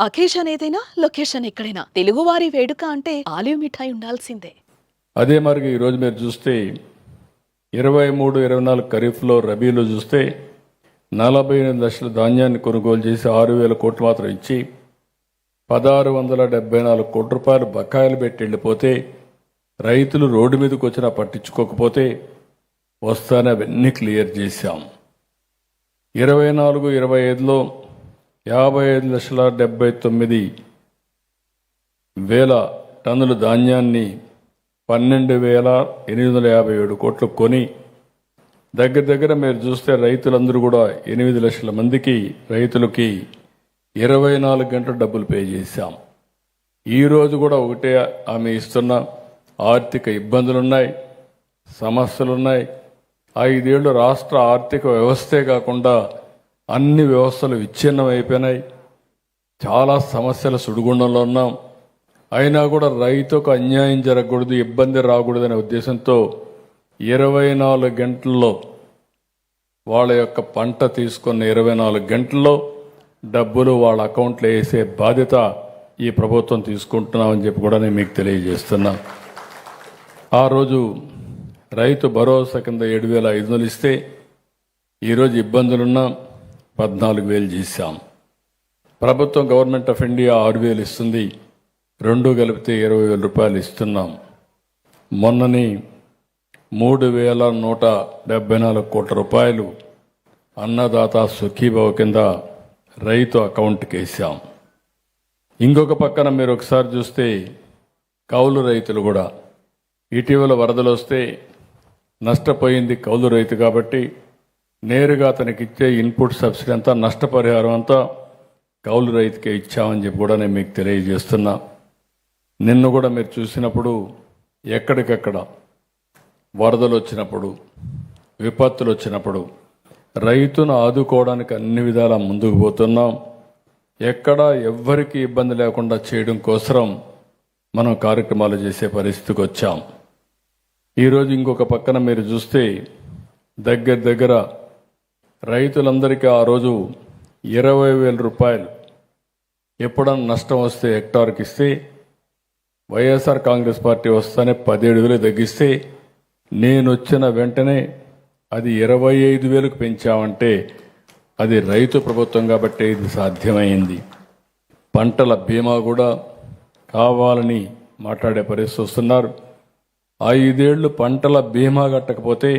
Occasion ఏదైనా location ఎక్కడైనా. తెలుగువారి వేడుక అంటే ఆలివ్ మిఠాయి ఉండాల్సిందే. అదే మరి ఈరోజు మీరు చూస్తే ఇరవై మూడు ఇరవై నాలుగు ఖరీఫ్లో రబీలో చూస్తే నలభై ఎనిమిది లక్షల ధాన్యాన్ని కొనుగోలు చేసి ఆరు వేల కోట్లు మాత్రం ఇచ్చి పదహారు వందల డెబ్బై నాలుగు కోట్ల రూపాయలు బకాయిలు పెట్టి వెళ్ళిపోతే రైతులు రోడ్డు మీదకి వచ్చినా పట్టించుకోకపోతే వస్తానే అవన్నీ క్లియర్ చేశాం. ఇరవై నాలుగు ఇరవై ఐదులో యాభై ఐదు లక్షల డెబ్బై తొమ్మిది వేల టన్నుల ధాన్యాన్ని పన్నెండు వేల ఎనిమిది వందల యాభై ఏడు కోట్లు కొని దగ్గర దగ్గర మీరు చూస్తే రైతులందరూ కూడా ఎనిమిది లక్షల మందికి రైతులకి ఇరవై నాలుగు గంటలు డబ్బులు పే చేశాం. ఈ రోజు కూడా ఒకటే ఆమె ఇస్తున్న ఆర్థిక ఇబ్బందులున్నాయి సమస్యలున్నాయి. ఐదేళ్ళు రాష్ట్ర ఆర్థిక వ్యవస్థే కాకుండా అన్ని వ్యవస్థలు విచ్ఛిన్నం అయిపోయినాయి. చాలా సమస్యల సుడిగుండంలో ఉన్నాం. అయినా కూడా రైతుకు అన్యాయం జరగకూడదు ఇబ్బంది రాకూడదనే ఉద్దేశంతో ఇరవై నాలుగు గంటల్లో వాళ్ళ యొక్క పంట తీసుకున్న ఇరవై నాలుగు గంటల్లో డబ్బులు వాళ్ళ అకౌంట్లో వేసే బాధ్యత ఈ ప్రభుత్వం తీసుకుంటున్నామని చెప్పి కూడా నేను మీకు తెలియజేస్తున్నా. ఆ రోజు రైతు భరోసా కింద ఏడు వేల ఐదు వందలు ఇస్తే ఈరోజు ఇబ్బందులున్నాం. పద్నాలుగు వేలు చేశాం. ప్రభుత్వం గవర్నమెంట్ ఆఫ్ ఇండియా ఆరు వేలు ఇస్తుంది. రెండు కలిపితే ఇరవై వేల రూపాయలు ఇస్తున్నాం. మొన్నని మూడు వేల నూట డెబ్బై నాలుగు కోట్ల రూపాయలు అన్నదాత సుఖీభావ కింద రైతు అకౌంట్కి వేసాం ఇంకొక పక్కన మీరు ఒకసారి చూస్తే కౌలు రైతులు కూడా. ఇటీవల వరదలు వస్తే నష్టపోయింది కౌలు రైతు కాబట్టి నేరుగా అతనికి ఇచ్చే ఇన్పుట్ సబ్సిడీ అంతా నష్టపరిహారం అంతా కౌలు రైతుకే ఇచ్చామని చెప్పి కూడా నేను మీకు తెలియజేస్తున్నా. నిన్ను కూడా మీరు చూసినప్పుడు ఎక్కడికక్కడ వరదలు వచ్చినప్పుడు విపత్తులు వచ్చినప్పుడు రైతును ఆదుకోవడానికి అన్ని విధాల ముందుకు పోతున్నాం. ఎక్కడ ఎవ్వరికీ ఇబ్బంది లేకుండా చేయడం కోసం మనం కార్యక్రమాలు చేసే పరిస్థితికి వచ్చాం. ఈరోజు ఇంకొక పక్కన మీరు చూస్తే దగ్గర దగ్గర రైతులందరికీ ఆ రోజు ఇరవై వేల రూపాయలు ఎప్పుడన్నా నష్టం వస్తే హెక్టార్కి ఇస్తే వైఎస్ఆర్ కాంగ్రెస్ పార్టీ వస్తానే పదిహేడు వేలు తగ్గిస్తే నేను వచ్చిన వెంటనే అది ఇరవై ఐదు వేలకు పెంచామంటే అది రైతు ప్రభుత్వం కాబట్టి ఇది సాధ్యమైంది. పంటల బీమా కూడా కావాలని మాట్లాడే పరిస్థితి వస్తున్నారు. ఐదేళ్ళు పంటల బీమా కట్టకపోతే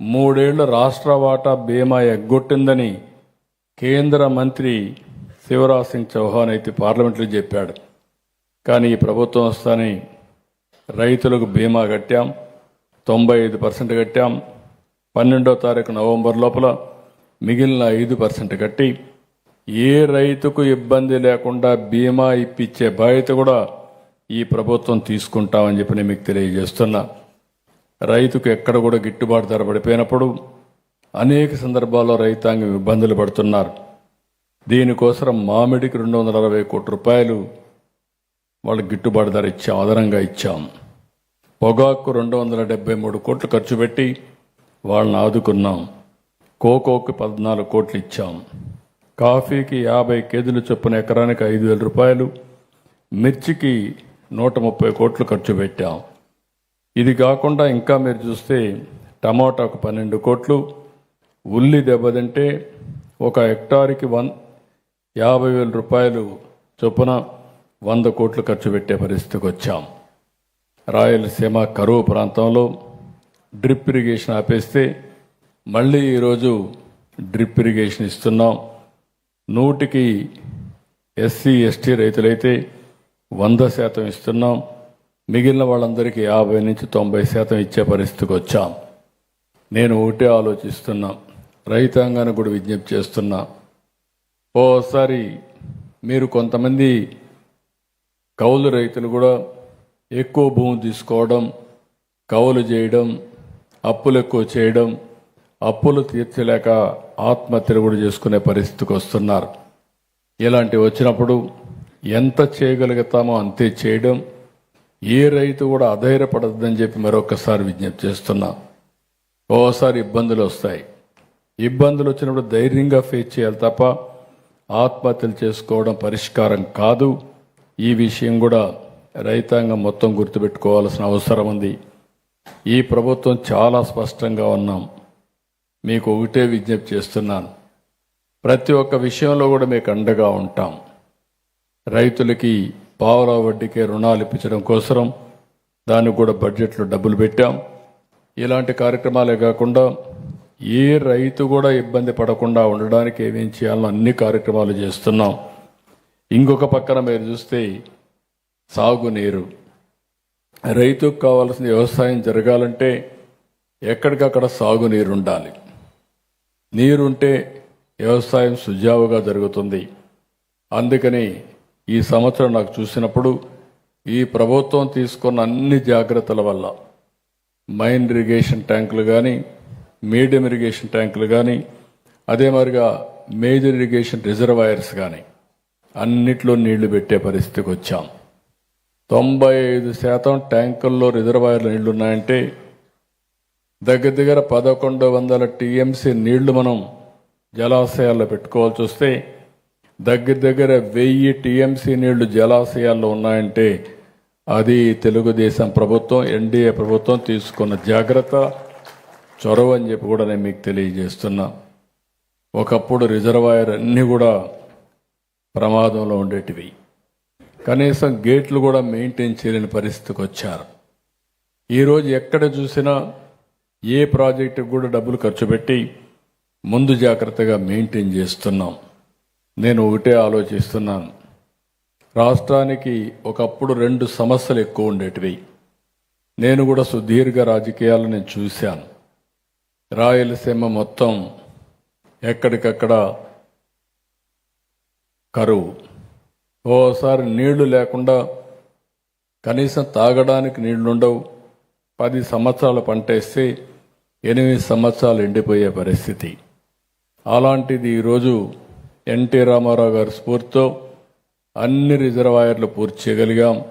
మూడేళ్ళ రాష్ట్ర వాటా బీమా ఎగ్గొట్టిందని కేంద్ర మంత్రి శివరాజ్ సింగ్ చౌహాన్ అయితే పార్లమెంట్లో చెప్పాడు. కానీ ఈ ప్రభుత్వం వస్తాని రైతులకు బీమా కట్టాం తొంభై ఐదు పర్సెంట్ కట్టాం పన్నెండో తారీఖు నవంబర్ లోపల మిగిలిన ఐదు పర్సెంట్ కట్టి ఏ రైతుకు ఇబ్బంది లేకుండా బీమా ఇప్పించే బాధ్యత కూడా ఈ ప్రభుత్వం తీసుకుంటామని చెప్పి నేను మీకు తెలియజేస్తున్నా. రైతుకు ఎక్కడ కూడా గిట్టుబాటు ధర పడిపోయినప్పుడు అనేక సందర్భాల్లో రైతాంగం ఇబ్బందులు పడుతున్నారు. దీనికోసం మామిడికి రెండు వందల అరవై కోట్ల రూపాయలు వాళ్ళకి గిట్టుబాటు ధర ఇచ్చాం అదనంగా ఇచ్చాం. పొగాకు రెండు వందల డెబ్బై మూడు కోట్లు ఖర్చు పెట్టి వాళ్ళని ఆదుకున్నాం. కోకోకి పద్నాలుగు కోట్లు ఇచ్చాం. కాఫీకి యాభై కేజీలు చొప్పున ఎకరానికి ఐదు వేల రూపాయలు మిర్చికి నూట ముప్పై కోట్లు ఖర్చు పెట్టాం. ఇది కాకుండా ఇంకా మీరు చూస్తే టమాటాకు పన్నెండు కోట్లు ఉల్లి దెబ్బతింటే ఒక హెక్టార్కి వన్ యాభై వేల రూపాయలు చొప్పున వంద కోట్లు ఖర్చు పెట్టే పరిస్థితికి వచ్చాం. రాయలసీమ కరువు ప్రాంతంలో డ్రిప్ ఇరిగేషన్ ఆపేస్తే మళ్ళీ ఈరోజు డ్రిప్ ఇరిగేషన్ ఇస్తున్నాం. నూటికి ఎస్సీ ఎస్టీ రైతులైతే వంద శాతం ఇస్తున్నాం. మిగిలిన వాళ్ళందరికీ యాభై నుంచి తొంభై శాతం ఇచ్చే పరిస్థితికి వచ్చాం. నేను ఒకటే ఆలోచిస్తున్నా. రైతాంగానికి కూడా విజ్ఞప్తి చేస్తున్నా. ఓసారి మీరు కొంతమంది కౌలు రైతులు కూడా ఎక్కువ భూమి తీసుకోవడం కౌలు చేయడం అప్పులు ఎక్కువ చేయడం అప్పులు తీర్చలేక ఆత్మహత్యలు కూడా చేసుకునే పరిస్థితికి వస్తున్నారు. ఇలాంటివి వచ్చినప్పుడు ఎంత చేయగలుగుతామో అంతే చేయడం ఏ రైతు కూడా అధైర్యపడద్దని చెప్పి మరొకసారి విజ్ఞప్తి చేస్తున్నా. ఓసారి ఇబ్బందులు వస్తాయి. ఇబ్బందులు వచ్చినప్పుడు ధైర్యంగా ఫేస్ చేయాలి తప్ప ఆత్మహత్యలు చేసుకోవడం పరిష్కారం కాదు. ఈ విషయం కూడా రైతాంగం మొత్తం గుర్తుపెట్టుకోవాల్సిన అవసరం ఉంది. ఈ ప్రభుత్వం చాలా స్పష్టంగా ఉన్నాం. మీకు ఒకటే విజ్ఞప్తి చేస్తున్నాను. ప్రతి ఒక్క విషయంలో కూడా మీకు అండగా ఉంటాం. రైతులకి పావలా వడ్డీకే రుణాలు ఇప్పించడం కోసం దానికి కూడా బడ్జెట్లో డబ్బులు పెట్టాం. ఇలాంటి కార్యక్రమాలే కాకుండా ఏ రైతు కూడా ఇబ్బంది పడకుండా ఉండడానికి ఏమేం చేయాలో అన్ని కార్యక్రమాలు చేస్తున్నాం. ఇంకొక పక్కన మీరు చూస్తే సాగునీరు రైతుకు కావాల్సిన వ్యవసాయం జరగాలంటే ఎక్కడికక్కడ సాగునీరు ఉండాలి. నీరుంటే వ్యవసాయం సుజావుగా జరుగుతుంది. అందుకని ఈ సంవత్సరం నాకు చూసినప్పుడు ఈ ప్రభుత్వం తీసుకున్న అన్ని జాగ్రత్తల వల్ల మైన్ ఇరిగేషన్ ట్యాంకులు కానీ మీడియం ఇరిగేషన్ ట్యాంకులు కానీ అదే మాదిరిగా మేజర్ ఇరిగేషన్ రిజర్వాయర్స్ కానీ అన్నిట్లో నీళ్ళు పెట్టే పరిస్థితికి వచ్చాం. తొంభై ఐదు శాతం ట్యాంకుల్లో రిజర్వాయర్లు నీళ్ళు ఉన్నాయంటే దగ్గర దగ్గర పదకొండు వందల టీఎంసీ నీళ్ళు మనం జలాశయాల్లో పెట్టుకోవాల్సి వస్తే దగ్గర దగ్గర వెయ్యి టీఎంసీ నీళ్ళు జలాశయాల్లో ఉన్నాయంటే అది తెలుగుదేశం ప్రభుత్వం ఎన్డీఏ ప్రభుత్వం తీసుకున్న జాగ్రత్త చొరవ అని చెప్పి కూడా నేను మీకు తెలియజేస్తున్నా. ఒకప్పుడు రిజర్వాయర్ అన్నీ కూడా ప్రమాదంలో ఉండేటివి. కనీసం గేట్లు కూడా మెయింటైన్ చేయలేని పరిస్థితికి వచ్చారు. ఈరోజు ఎక్కడ చూసినా ఏ ప్రాజెక్టుకు కూడా డబ్బులు ఖర్చు పెట్టి ముందు జాగ్రత్తగా మెయింటైన్ చేస్తున్నాం. నేను ఒకటే ఆలోచిస్తున్నాను. రాష్ట్రానికి ఒకప్పుడు రెండు సమస్యలు ఎక్కువ ఉండేటివి. నేను కూడా సుదీర్ఘ రాజకీయాలు నేను చూశాను. రాయలసీమ మొత్తం ఎక్కడికక్కడ కరువు. ఓసారి నీళ్ళు లేకుండా కనీసం తాగడానికి నీళ్ళుండవు. పది సంవత్సరాలు పంటేస్తే ఎనిమిది సంవత్సరాలు ఎండిపోయే పరిస్థితి. అలాంటిది ఈరోజు ఎన్టీ రామారావు గారి స్ఫూర్తితో అన్ని రిజర్వాయర్లు పూర్తి చేయగలిగాం.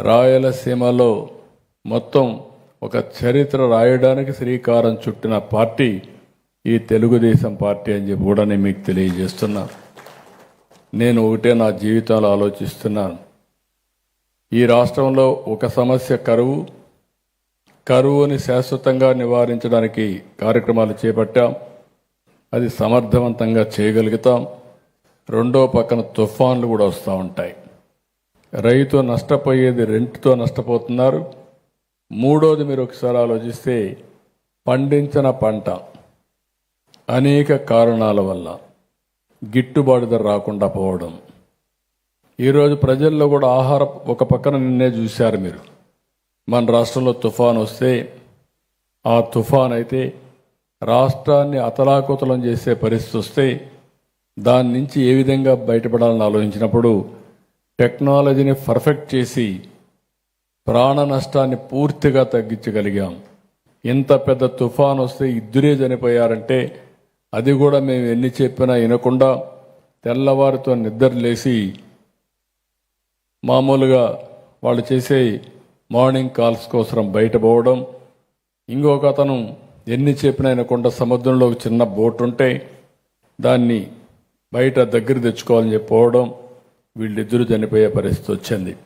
రాయలసీమలో మొత్తం ఒక చరిత్ర రాయడానికి శ్రీకారం చుట్టిన పార్టీ ఈ తెలుగుదేశం పార్టీ అని చెప్పి కూడా నేను మీకు తెలియజేస్తున్నా. నేను ఒకటే నా జీవితంలో ఆలోచిస్తున్నాను. ఈ రాష్ట్రంలో ఒక సమస్య కరువు కరువుని శాశ్వతంగా నివారించడానికి కార్యక్రమాలు చేపట్టాం. అది సమర్థవంతంగా చేయగలుగుతాం. రెండో పక్కన తుఫాన్లు కూడా వస్తూ ఉంటాయి. రైతు నష్టపోయేది రెంట్తో నష్టపోతున్నారు. మూడోది మీరు ఒకసారి ఆలోచిస్తే పండించిన పంట అనేక కారణాల వల్ల గిట్టుబాటు ధర రాకుండా పోవడం. ఈరోజు ప్రజల్లో కూడా ఆహార ఒక పక్కన నిన్నే చూశారు మీరు. మన రాష్ట్రంలో తుఫాన్ వస్తే ఆ తుఫాన్ అయితే రాష్ట్రాన్ని అతలాకుతలం చేసే పరిస్థితి వస్తే దాని నుంచి ఏ విధంగా బయటపడాలని ఆలోచించినప్పుడు టెక్నాలజీని పర్ఫెక్ట్ చేసి ప్రాణ నష్టాన్ని పూర్తిగా తగ్గించగలిగాం. ఇంత పెద్ద తుఫాన్ వస్తే ఇద్దరే చనిపోయారంటే అది కూడా మేము ఎన్ని చెప్పినా వినకుండా తెల్లవారితో నిద్ర లేసి మామూలుగా వాళ్ళు చేసే మార్నింగ్ కాల్స్ కోసం బయట పోవడం ఇంకొక అతను ఎన్ని చెప్పినా కొండ సముద్రంలో ఒక చిన్న బోట్ ఉంటే దాన్ని బయట దగ్గర తెచ్చుకోవాలని చెప్పి వీళ్ళిద్దరూ చనిపోయే పరిస్థితి వచ్చింది.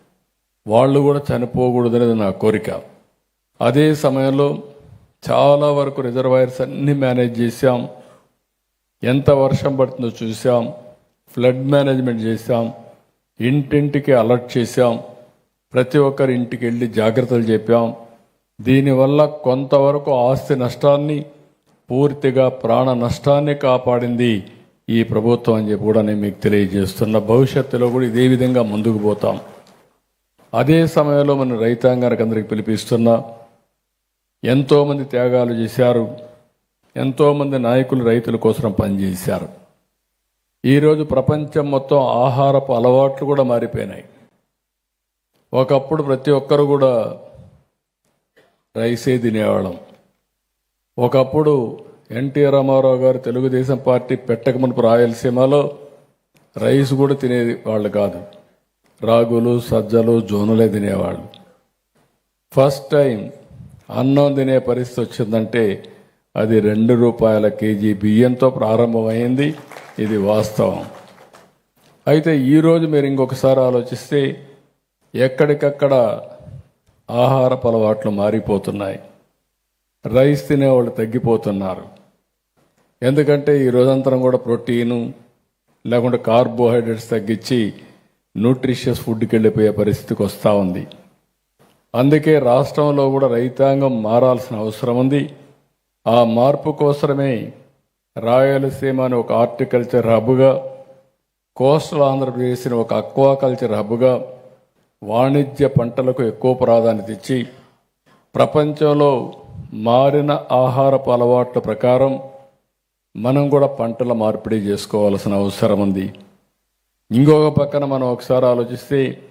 వాళ్ళు కూడా చనిపోకూడదనేది నా కోరిక. అదే సమయంలో చాలా వరకు రిజర్వాయర్స్ అన్నీ మేనేజ్ చేసాం ఎంత వర్షం పడుతుందో చూసాం ఫ్లడ్ మేనేజ్మెంట్ చేసాం ఇంటింటికి అలర్ట్ చేసాం ప్రతి ఒక్కరి ఇంటికి వెళ్ళి జాగ్రత్తలు చెప్పాం. దీనివల్ల కొంతవరకు ఆస్తి నష్టాన్ని పూర్తిగా ప్రాణ నష్టాన్ని కాపాడింది ఈ ప్రభుత్వం అని చెప్పి కూడా నేను మీకు తెలియజేస్తున్న భవిష్యత్తులో కూడా ఇదే విధంగా ముందుకు పోతాం. అదే సమయంలో మన రైతాంగానికి అందరికి పిలిపిస్తున్నా ఎంతోమంది త్యాగాలు చేశారు ఎంతోమంది నాయకులు రైతుల కోసం పనిచేశారు. ఈరోజు ప్రపంచం మొత్తం ఆహారపు అలవాట్లు కూడా మారిపోయినాయి. ఒకప్పుడు ప్రతి ఒక్కరు కూడా రైసే తినేవాళ్ళం ఒకప్పుడు ఎన్టీ రామారావు గారు తెలుగుదేశం పార్టీ పెట్టక మునుపు రాయలసీమలో రైస్ కూడా తినేది వాళ్ళు కాదు. రాగులు సజ్జలు జోనులే తినేవాళ్ళు. ఫస్ట్ టైం అన్నం తినే పరిస్థితి వచ్చిందంటే అది రెండు రూపాయల కేజీ బియ్యంతో ప్రారంభమైంది. ఇది వాస్తవం. అయితే ఈరోజు మీరు ఇంకొకసారి ఆలోచిస్తే ఎక్కడికక్కడ ఆహారపు అలవాట్లు మారిపోతున్నాయి. రైస్ తినేవాళ్ళు తగ్గిపోతున్నారు. ఎందుకంటే ఈ రోజంతరం కూడా ప్రోటీను లేకుంటే కార్బోహైడ్రేట్స్ తగ్గించి న్యూట్రిషియస్ ఫుడ్కి వెళ్ళిపోయే పరిస్థితికి వస్తూ ఉంది. అందుకే రాష్ట్రంలో కూడా రైతాంగం మారాల్సిన అవసరం ఉంది. ఆ మార్పు కోసమే రాయలసీమ అని ఒక హార్టికల్చర్ హబ్గా కోస్టల్ ఆంధ్రప్రదేశ్ని ఒక అక్వాకల్చర్ హబ్గా వాణిజ్య పంటలకు ఎక్కువ ప్రాధాన్యత ఇచ్చి ప్రపంచంలో మారిన ఆహారపు అలవాట్ల ప్రకారం మనం కూడా పంటల మార్పిడి చేసుకోవాల్సిన అవసరం ఉంది. ఇంకొక పక్కన మనం ఒకసారి ఆలోచిస్తే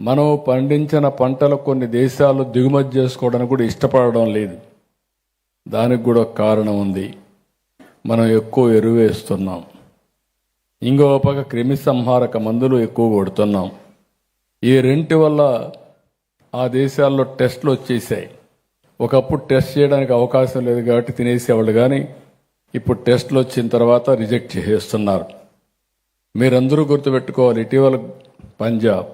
మనం పండించిన పంటలు కొన్ని దేశాలు దిగుమతి చేసుకోవడానికి కూడా ఇష్టపడడం లేదు. దానికి కూడా ఒక కారణం ఉంది. మనం ఎక్కువ ఎరువు వేస్తున్నాం. ఇంకో పక్క క్రిమి సంహారక మందులు ఎక్కువ కొడుతున్నాం. ఈ రెంటి వల్ల ఆ దేశాల్లో టెస్ట్లు వచ్చేసాయి. ఒకప్పుడు టెస్ట్ చేయడానికి అవకాశం లేదు కాబట్టి తినేసేవాళ్ళు కానీ ఇప్పుడు టెస్ట్లు వచ్చిన తర్వాత రిజెక్ట్ చేస్తున్నారు మీరందరూ గుర్తుపెట్టుకోవాలి ఇటీవల పంజాబ్.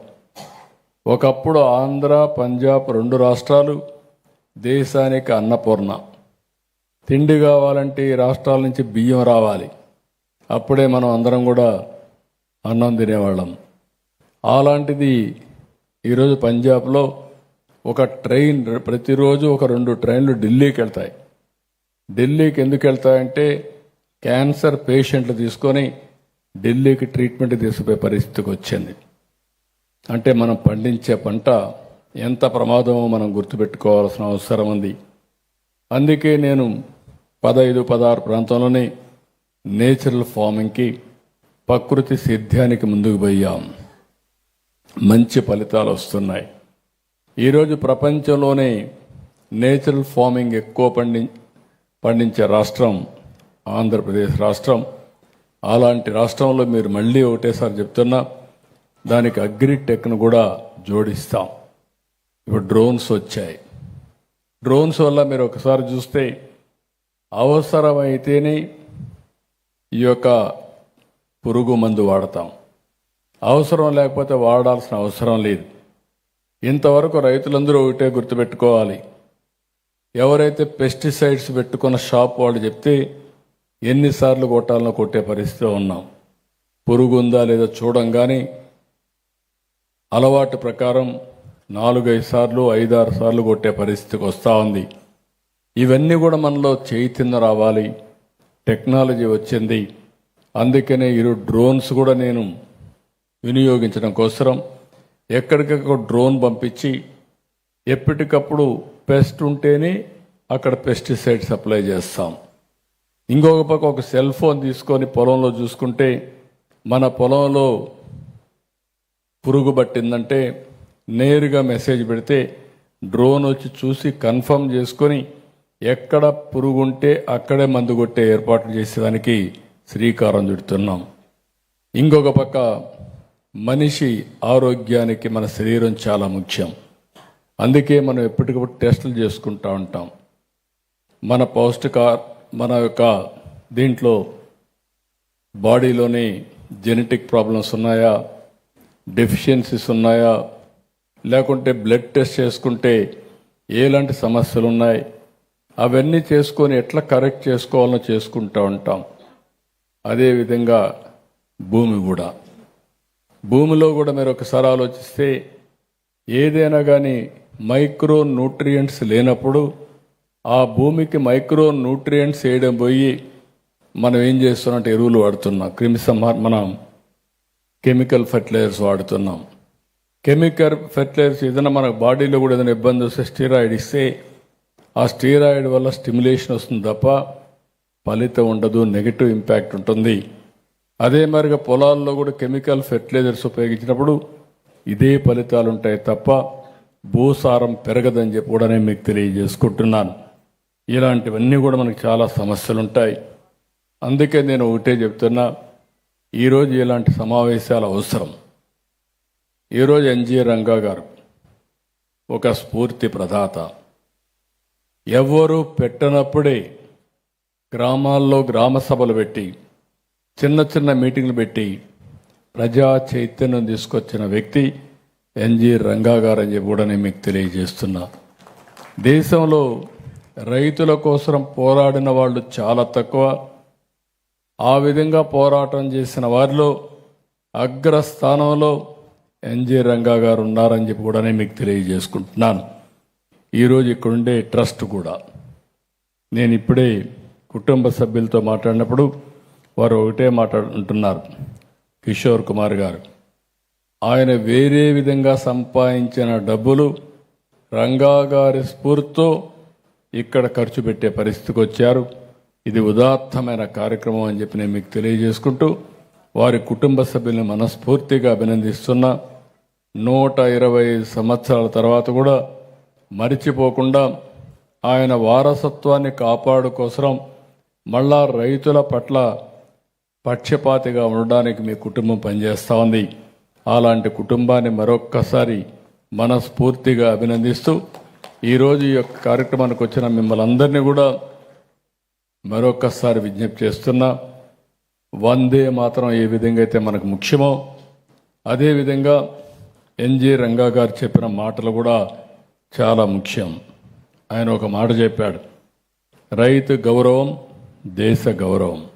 ఒకప్పుడు ఆంధ్ర పంజాబ్ రెండు రాష్ట్రాలు దేశానికి అన్నపూర్ణ. తిండి కావాలంటే ఈ రాష్ట్రాల నుంచి బియ్యం రావాలి. అప్పుడే మనం అందరం కూడా అన్నం తినేవాళ్ళం. అలాంటిది ఈరోజు పంజాబ్లో ఒక ట్రైన్ ప్రతిరోజు ఒక రెండు ట్రైన్లు ఢిల్లీకి వెళ్తాయి. ఢిల్లీకి ఎందుకు వెళ్తాయంటే క్యాన్సర్ పేషెంట్లు తీసుకొని ఢిల్లీకి ట్రీట్మెంట్ తీసుకుపోయే పరిస్థితికి వచ్చింది. అంటే మనం పండించే పంట ఎంత ప్రమాదమో మనం గుర్తుపెట్టుకోవాల్సిన అవసరం ఉంది. అందుకే నేను పదహైదు పదహారు ప్రాంతంలోనే నేచురల్ ఫార్మింగ్కి ప్రకృతి సేద్యానికి ముందుకు పోయాం. మంచి ఫలితాలు వస్తున్నాయి. ఈరోజు ప్రపంచంలోనే నేచురల్ ఫార్మింగ్ ఎక్కువ పండి పండించే రాష్ట్రం ఆంధ్రప్రదేశ్ రాష్ట్రం. అలాంటి రాష్ట్రంలో మీరు మళ్ళీ ఒకటేసారి చెప్తున్నా దానికి అగ్రిటెక్ను కూడా జోడిస్తాం. ఇప్పుడు డ్రోన్స్ వచ్చాయి. డ్రోన్స్ వల్ల మీరు ఒకసారి చూస్తే అవసరమైతేనే ఈ యొక్క పురుగు మందు వాడతాం. అవసరం లేకపోతే వాడాల్సిన అవసరం లేదు. ఇంతవరకు రైతులందరూ ఒకటే గుర్తుపెట్టుకోవాలి. ఎవరైతే పెస్టిసైడ్స్ పెట్టుకున్న షాప్ వాళ్ళు చెప్తే ఎన్నిసార్లు కొట్టాలనో కొట్టే పరిస్థితిలో ఉన్నాం. పురుగు ఉందా లేదా చూడంగానే అలవాటు ప్రకారం నాలుగైదు సార్లు ఐదారు సార్లు కొట్టే పరిస్థితికి వస్తూ ఉంది. ఇవన్నీ కూడా మనలో చైతన్యం రావాలి. టెక్నాలజీ వచ్చింది. అందుకనే ఇరు డ్రోన్స్ కూడా నేను వినియోగించడం కోసరం. ఎక్కడికక్కడ డ్రోన్ పంపించి ఎప్పటికప్పుడు పెస్ట్ ఉంటేనే అక్కడ పెస్టిసైడ్ సప్లై చేస్తాం. ఇంకొక పక్క ఒక సెల్ ఫోన్ తీసుకొని పొలంలో చూసుకుంటే మన పొలంలో పురుగు పట్టిందంటే నేరుగా మెసేజ్ పెడితే డ్రోన్ వచ్చి చూసి కన్ఫర్మ్ చేసుకొని ఎక్కడ పురుగు ఉంటే అక్కడే మందు కొట్టే ఏర్పాట్లు చేసేదానికి శ్రీకారం చుడుతున్నాం. ఇంకొక పక్క మనిషి ఆరోగ్యానికి మన శరీరం చాలా ముఖ్యం. అందుకే మనం ఎప్పటికప్పుడు టెస్టులు చేసుకుంటూ ఉంటాం. మన పౌష్టిక మన యొక్క దీంట్లో బాడీలోని జెనెటిక్ ప్రాబ్లమ్స్ ఉన్నాయా? డెఫిషియన్సీస్ ఉన్నాయా? లేకుంటే బ్లడ్ టెస్ట్ చేసుకుంటే ఎలాంటి సమస్యలు ఉన్నాయి? అవన్నీ చేసుకొని ఎట్లా కరెక్ట్ చేసుకోవాలో చేసుకుంటూ ఉంటాం. అదేవిధంగా భూమి కూడా. భూమిలో కూడా మీరు ఒకసారి ఆలోచిస్తే ఏదైనా కానీ మైక్రో న్యూట్రియంట్స్ లేనప్పుడు ఆ భూమికి మైక్రో న్యూట్రియంట్స్ వేయడం పోయి మనం ఏం చేస్తున్నట్టు ఎరువులు వాడుతున్నాం. క్రిమి మనం కెమికల్ ఫెర్టిలైజర్స్ వాడుతున్నాం. కెమికల్ ఫెర్టిలైజర్స్ ఏదైనా మన బాడీలో కూడా ఏదైనా ఇబ్బంది వస్తే స్టీరాయిడ్ ఇస్తే ఆ స్టీరాయిడ్ వల్ల స్టిమ్యులేషన్ వస్తుంది తప్ప ఫలితం ఉండదు నెగిటివ్ ఇంపాక్ట్ ఉంటుంది. అదే మరిగా పొలాల్లో కూడా కెమికల్ ఫెర్టిలైజర్స్ ఉపయోగించినప్పుడు ఇదే ఫలితాలు ఉంటాయి తప్ప భూసారం పెరగదని చెప్పి కూడా నేను మీకు తెలియజేసుకుంటున్నాను. ఇలాంటివన్నీ కూడా మనకు చాలా సమస్యలు ఉంటాయి అందుకే నేను ఒకటే చెప్తున్నా ఈరోజు ఇలాంటి సమావేశాలు అవసరం. ఈరోజు ఎన్జి రంగా గారు ఒక స్ఫూర్తి ప్రదాత. ఎవ్వరూ పెట్టనప్పుడే గ్రామాల్లో గ్రామ సభలు పెట్టి చిన్న చిన్న మీటింగ్లు పెట్టి ప్రజా చైతన్యం తీసుకొచ్చిన వ్యక్తి ఎన్జి రంగా గారు అని చెప్పి కూడా నేను మీకు తెలియజేస్తున్నా. దేశంలో రైతుల కోసం పోరాడిన వాళ్ళు చాలా తక్కువ. ఆ విధంగా పోరాటం చేసిన వారిలో అగ్రస్థానంలో ఎన్జి రంగా గారు ఉన్నారని చెప్పి కూడా నేను మీకు తెలియజేసుకుంటున్నాను. ఈరోజు ఇక్కడుండే ట్రస్ట్ కూడా. నేను ఇప్పుడే కుటుంబ సభ్యులతో మాట్లాడినప్పుడు వారు ఒకటే మాట్లాడుకుంటున్నారు కిషోర్ కుమార్ గారు ఆయన వేరే విధంగా సంపాదించిన డబ్బులు రంగా గారి స్ఫూర్తితో ఇక్కడ ఖర్చు పెట్టే పరిస్థితికి వచ్చారు. ఇది ఉదాత్తమైన కార్యక్రమం అని చెప్పి నేను మీకు తెలియజేసుకుంటూ వారి కుటుంబ సభ్యుల్ని మనస్ఫూర్తిగా అభినందిస్తున్నా. నూట ఇరవై సంవత్సరాల తర్వాత కూడా మరిచిపోకుండా ఆయన వారసత్వాన్ని కాపాడుకోసరం మళ్ళా రైతుల పట్ల పక్షపాతిగా ఉండడానికి మీ కుటుంబం పనిచేస్తూ ఉంది. అలాంటి కుటుంబాన్ని మరొక్కసారి మనస్ఫూర్తిగా అభినందిస్తూ ఈరోజు ఈ యొక్క కార్యక్రమానికి వచ్చిన మిమ్మల్ని అందరినీ కూడా మరొక్కసారి విజ్ఞప్తి చేస్తున్నా వందే మాత్రం ఏ విధంగా అయితే మనకు ముఖ్యమో అదేవిధంగా ఎన్జి రంగా గారు చెప్పిన మాటలు కూడా చాలా ముఖ్యం. ఆయన ఒక మాట చెప్పాడు రైతు గౌరవం దేశ గౌరవం.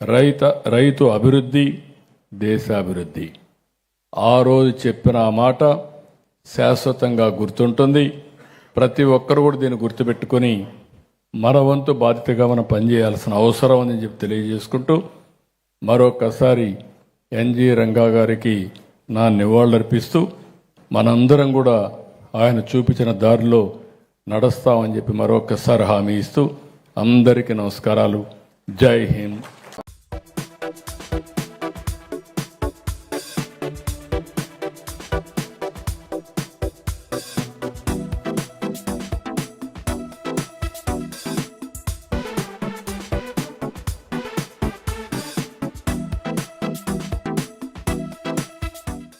రైత రైతు అభివృద్ధి దేశాభివృద్ధి. ఆ రోజు చెప్పిన ఆ మాట శాశ్వతంగా గుర్తుంటుంది. ప్రతి ఒక్కరు కూడా దీన్ని గుర్తుపెట్టుకొని మన వంతు బాధ్యతగా మనం పనిచేయాల్సిన అవసరం అని చెప్పి తెలియజేసుకుంటూ మరొకసారి ఎన్జి రంగా గారికి నా నివాళులర్పిస్తూ మనందరం కూడా ఆయన చూపించిన దారిలో నడుస్తామని చెప్పి మరొకసారి హామీ ఇస్తూ అందరికీ నమస్కారాలు. జై హింద్.